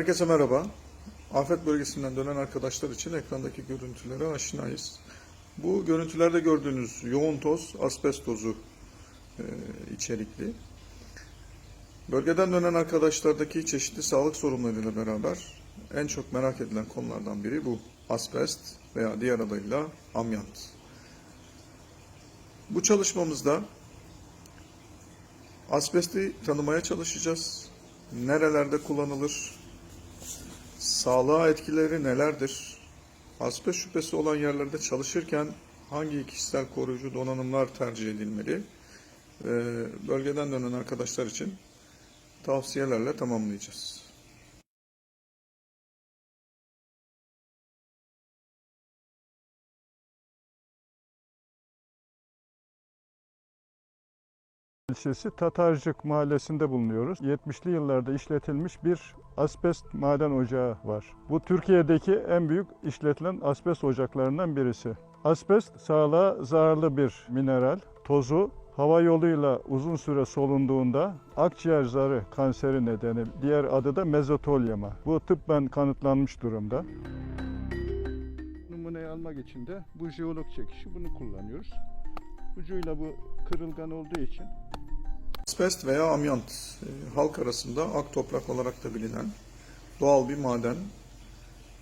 Herkese merhaba. Afet bölgesinden dönen arkadaşlar için ekrandaki görüntülere aşinayız. Bu görüntülerde gördüğünüz yoğun toz asbest tozu e, içerikli. Bölgeden dönen arkadaşlardaki çeşitli sağlık sorunlarıyla beraber en çok merak edilen konulardan biri bu asbest veya diğer adıyla amyant. Bu çalışmamızda asbesti tanımaya çalışacağız. Nerelerde kullanılır? Sağlığa etkileri nelerdir? Asbest şüphesi olan yerlerde çalışırken hangi kişisel koruyucu donanımlar tercih edilmeli? Ve bölgeden dönen arkadaşlar için tavsiyelerle tamamlayacağız. İlçesi Tatarcık mahallesinde bulunuyoruz. 70'li yıllarda işletilmiş bir asbest maden ocağı var. Bu Türkiye'deki en büyük işletilen asbest ocaklarından birisi. Asbest sağlığa zararlı bir mineral. Tozu hava yoluyla uzun süre solunduğunda akciğer zarı kanseri nedeni, diğer adı da mezotolyama. Bu tıbben kanıtlanmış durumda. Numuneyi almak için de bu jeolog çekişi bunu kullanıyoruz. Ucuyla bu kırılgan olduğu için Asbest veya amyant e, halk arasında ak toprak olarak da bilinen doğal bir maden.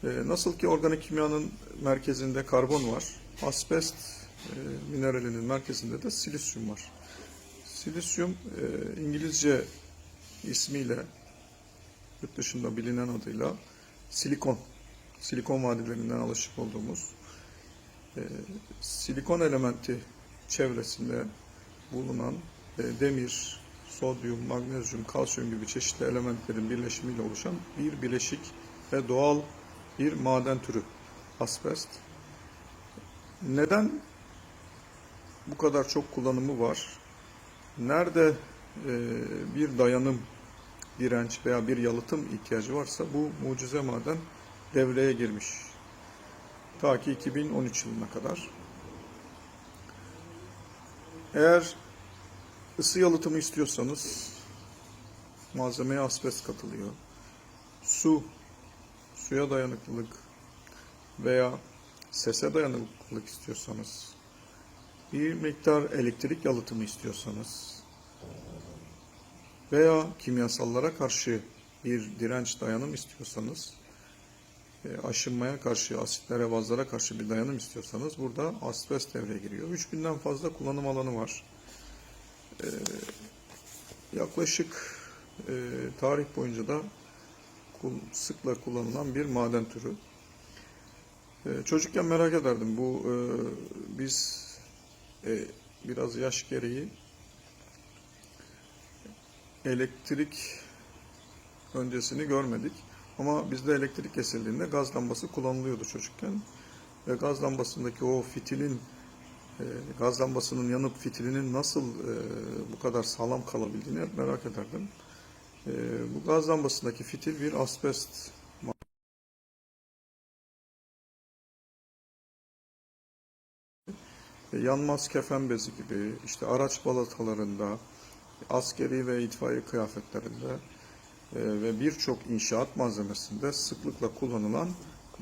E, nasıl ki organik kimyanın merkezinde karbon var, asbest e, mineralinin merkezinde de silisyum var. Silisyum İngilizce ismiyle yurt dışında bilinen adıyla silikon. Silikon vadilerinden alışık olduğumuz silikon elementi çevresinde bulunan demir, sodyum, magnezyum, kalsiyum gibi çeşitli elementlerin birleşimiyle oluşan bir bileşik ve doğal bir maden türü asbest. Neden bu kadar çok kullanımı var? Nerede e, bir dayanım, direnç veya bir yalıtım ihtiyacı varsa bu mucize maden devreye girmiş. Ta ki 2013 yılına kadar. Eğer ısı yalıtımı istiyorsanız malzemeye asbest katılıyor. Su, suya dayanıklılık veya sese dayanıklılık istiyorsanız, bir miktar elektrik yalıtımı istiyorsanız veya kimyasallara karşı bir direnç dayanım istiyorsanız, e, aşınmaya karşı, asitlere, bazlara karşı bir dayanım istiyorsanız burada asbest devreye giriyor. 3000'den fazla kullanım alanı var. E, yaklaşık e, tarih boyunca da sıkla kullanılan bir maden türü. E, çocukken merak ederdim. Bu e, biz e, biraz yaş gereği elektrik öncesini görmedik. Ama bizde elektrik kesildiğinde gaz lambası kullanılıyordu çocukken. Ve gaz lambasındaki o fitilin, gaz lambasının yanıp fitilinin nasıl e, bu kadar sağlam kalabildiğini hep merak ederdim. E, bu gaz lambasındaki fitil bir asbest E, yanmaz kefen bezi gibi, işte araç balatalarında, askeri ve itfaiye kıyafetlerinde e, ve birçok inşaat malzemesinde sıklıkla kullanılan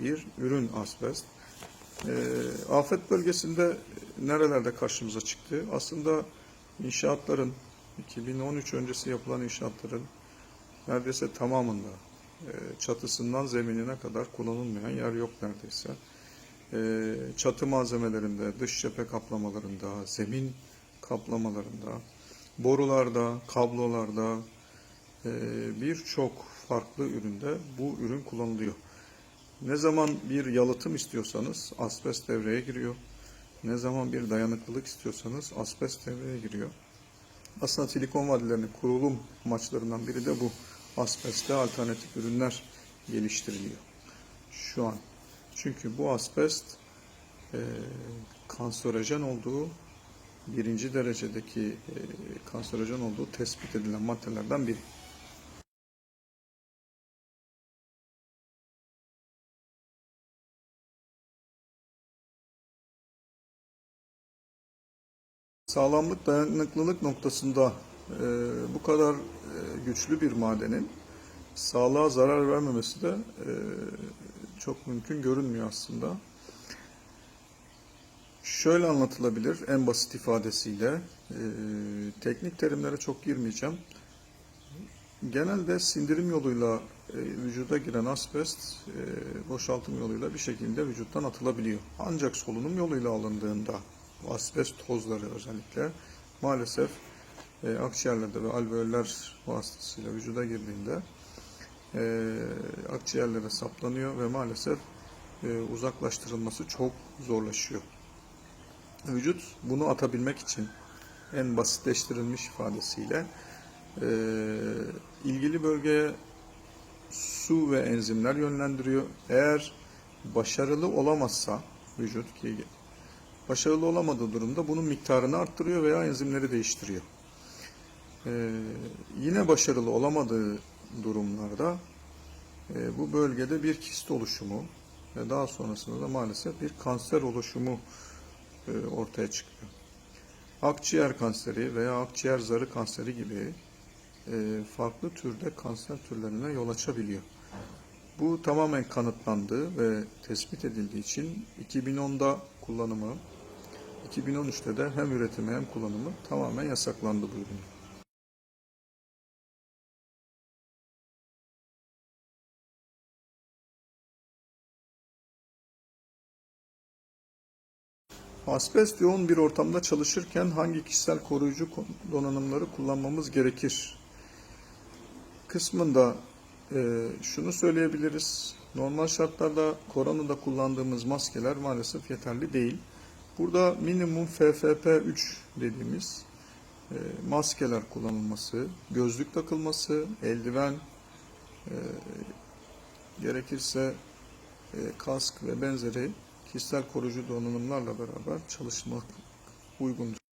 bir ürün asbest. E, afet bölgesinde nerelerde karşımıza çıktı? Aslında inşaatların, 2013 öncesi yapılan inşaatların neredeyse tamamında e, çatısından zeminine kadar kullanılmayan yer yok neredeyse. E, çatı malzemelerinde, dış cephe kaplamalarında, zemin kaplamalarında, borularda, kablolarda, e, birçok farklı üründe bu ürün kullanılıyor. Ne zaman bir yalıtım istiyorsanız asbest devreye giriyor. Ne zaman bir dayanıklılık istiyorsanız asbest devreye giriyor. Aslında silikon vadilerinin kurulum amaçlarından biri de bu. Asbestle alternatif ürünler geliştiriliyor şu an. Çünkü bu asbest e, kanserojen olduğu birinci derecedeki e, kanserojen olduğu tespit edilen maddelerden biri. Sağlamlık, dayanıklılık noktasında e, bu kadar e, güçlü bir madenin sağlığa zarar vermemesi de e, çok mümkün görünmüyor aslında. Şöyle anlatılabilir en basit ifadesiyle. E, teknik terimlere çok girmeyeceğim. Genelde sindirim yoluyla e, vücuda giren asbest e, boşaltım yoluyla bir şekilde vücuttan atılabiliyor. Ancak solunum yoluyla alındığında asbest tozları özellikle maalesef e, akciğerlerde ve alveoller vasıtasıyla vücuda girdiğinde e, akciğerlere saplanıyor ve maalesef e, uzaklaştırılması çok zorlaşıyor. Vücut bunu atabilmek için en basitleştirilmiş ifadesiyle e, ilgili bölgeye su ve enzimler yönlendiriyor. Eğer başarılı olamazsa vücut ki başarılı olamadığı durumda bunun miktarını arttırıyor veya enzimleri değiştiriyor. Ee, yine başarılı olamadığı durumlarda e, bu bölgede bir kist oluşumu ve daha sonrasında da maalesef bir kanser oluşumu e, ortaya çıkıyor. Akciğer kanseri veya akciğer zarı kanseri gibi e, farklı türde kanser türlerine yol açabiliyor. Bu tamamen kanıtlandı ve tespit edildiği için 2010'da kullanımı, 2013'te de hem üretimi hem kullanımı tamamen yasaklandı bu ürün. Asbest yoğun bir ortamda çalışırken hangi kişisel koruyucu donanımları kullanmamız gerekir? Kısmında e, şunu söyleyebiliriz. Normal şartlarda koronada kullandığımız maskeler maalesef yeterli değil. Burada minimum FFP3 dediğimiz e, maskeler kullanılması, gözlük takılması, eldiven, e, gerekirse e, kask ve benzeri kişisel koruyucu donanımlarla beraber çalışmak uygundur.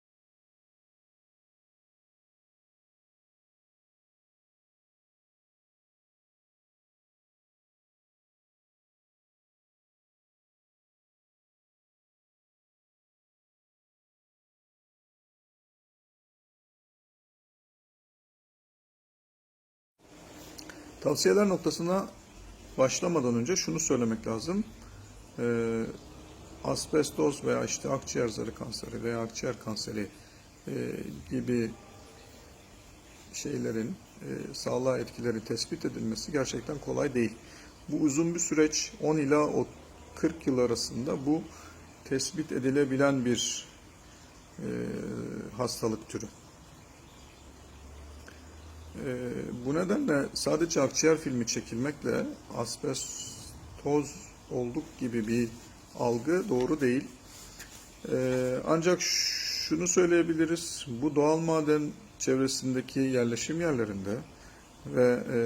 Tavsiyeler noktasına başlamadan önce şunu söylemek lazım. Ee, asbestoz veya işte akciğer zarı kanseri veya akciğer kanseri e, gibi şeylerin e, sağlığa etkileri tespit edilmesi gerçekten kolay değil. Bu uzun bir süreç 10 ila o 40 yıl arasında bu tespit edilebilen bir e, hastalık türü. E, bu nedenle sadece akciğer filmi çekilmekle asbestoz olduk gibi bir algı doğru değil. Ee, ancak şunu söyleyebiliriz, bu doğal maden çevresindeki yerleşim yerlerinde ve e,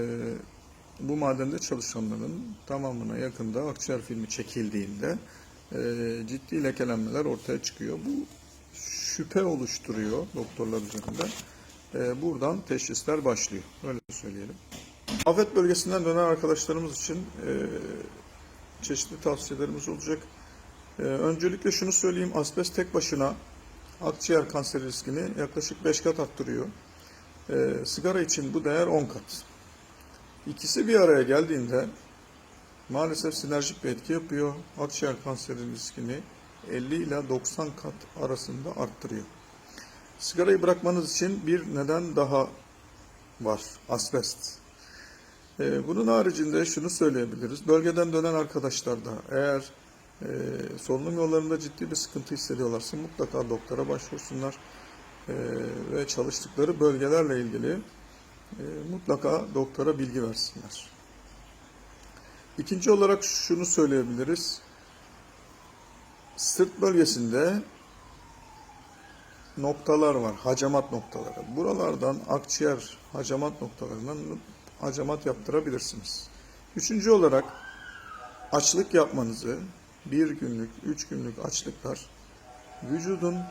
bu madende çalışanların tamamına yakında akciğer filmi çekildiğinde e, ciddi lekelenmeler ortaya çıkıyor. Bu şüphe oluşturuyor doktorlar üzerinde. E, buradan teşhisler başlıyor. Öyle söyleyelim. Afet bölgesinden dönen arkadaşlarımız için e, çeşitli tavsiyelerimiz olacak. Ee, öncelikle şunu söyleyeyim, asbest tek başına akciğer kanseri riskini yaklaşık 5 kat arttırıyor. Ee, sigara için bu değer 10 kat. İkisi bir araya geldiğinde maalesef sinerjik bir etki yapıyor. Akciğer kanseri riskini 50 ila 90 kat arasında arttırıyor. Sigarayı bırakmanız için bir neden daha var, asbest. Ee, bunun haricinde şunu söyleyebiliriz. Bölgeden dönen arkadaşlar da eğer e, solunum yollarında ciddi bir sıkıntı hissediyorlarsa mutlaka doktora başvursunlar. E, ve çalıştıkları bölgelerle ilgili e, mutlaka doktora bilgi versinler. İkinci olarak şunu söyleyebiliriz. Sırt bölgesinde noktalar var, hacamat noktaları. Buralardan akciğer hacamat noktalarından hacamat yaptırabilirsiniz. Üçüncü olarak açlık yapmanızı bir günlük, üç günlük açlıklar vücudun e,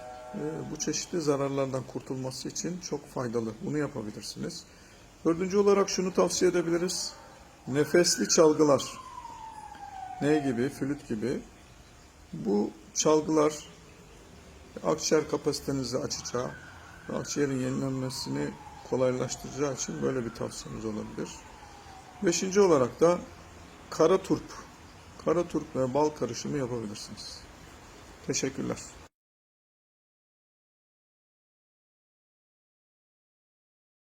bu çeşitli zararlardan kurtulması için çok faydalı. Bunu yapabilirsiniz. Dördüncü olarak şunu tavsiye edebiliriz. Nefesli çalgılar. Ne gibi? Flüt gibi. Bu çalgılar akciğer kapasitenizi açacağı ve akciğerin yenilenmesini kolaylaştıracağı için böyle bir tavsiyemiz olabilir. Beşinci olarak da kara turp, kara turp ve bal karışımı yapabilirsiniz. Teşekkürler.